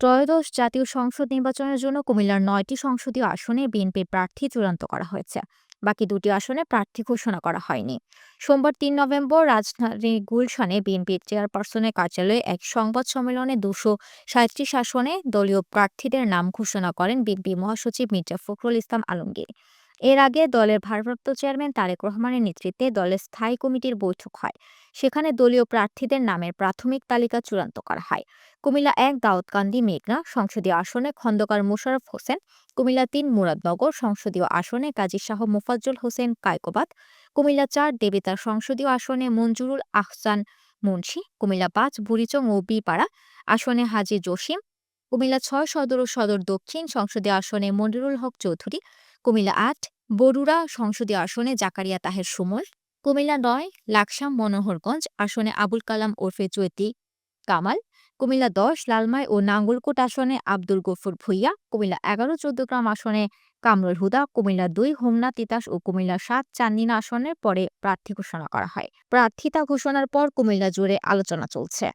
ত্রয়োদশ জাতীয় সংসদ নির্বাচনের জন্য কুমিল্লার নয়টি সংসদীয় আসনে বিএনপির প্রার্থী চূড়ান্ত করা হয়েছে। বাকি দুটি আসনে প্রার্থী ঘোষণা করা হয়নি। সোমবার তিন নভেম্বর রাজধানী গুলশানে বিএনপির চেয়ারপারসনের কার্যালয়ে এক সংবাদ সম্মেলনে দুশো সাঁত্রিশ আসনে দলীয় প্রার্থীদের নাম ঘোষণা করেন বিএনপি মহাসচিব মির্জা ফখরুল ইসলাম আলমগীর। এর আগে দলের ভারপ্রাপ্ত চেয়ারম্যান তারেক রহমানের নেতৃত্বে দলের স্থায়ী কমিটির বৈঠক হয়। সেখানে দলীয় প্রার্থীদের নামের প্রাথমিক তালিকা চূড়ান্ত করা হয়। কুমিল্লা এক দাউদকান্দি মেঘনা সংসদীয় আসনে খন্দকার মোশাররফ হোসেন, কুমিল্লা তিন, মুরাদনগর সংসদীয় আসনে কাজী শাহ মোফাজ্জল হোসেন কায়কোবাদ, কুমিল্লা চার দেবিতার সংসদীয় আসনে মঞ্জুরুল আহসান মুন্সি, কুমিল্লা পাঁচ, বুড়িচং ও বিপাড়া আসনে হাজী জসিম, কুমিল্লা ছয়, সদর ও সদর দক্ষিণ সংসদীয় আসনে মনিরুল হক চৌধুরী কুমিল্লা আট, বরুড়া সংসদীয় আসনে জাকারিয়া তাহের সুমল কুমিল্লা নয়, লাকসাম মনোহরগঞ্জ আসনে আবুল কালাম ওরফে চৈতি কামাল, কুমিল্লা দশ, লালমাই ও নাঙ্গলকোট আসনে আব্দুল গফুর ভুইয়া, কুমিল্লা এগারো, চৌদ্দগ্রাম আসনে কামরুল হুদা, কুমিল্লা দুই, হোমনা তিতাস ও কুমিল্লা সাত চান্দিনা আসনের পরে প্রার্থী ঘোষণা করা হয়। প্রার্থিতা ঘোষণার পর কুমিল্লা জুড়ে আলোচনা চলছে।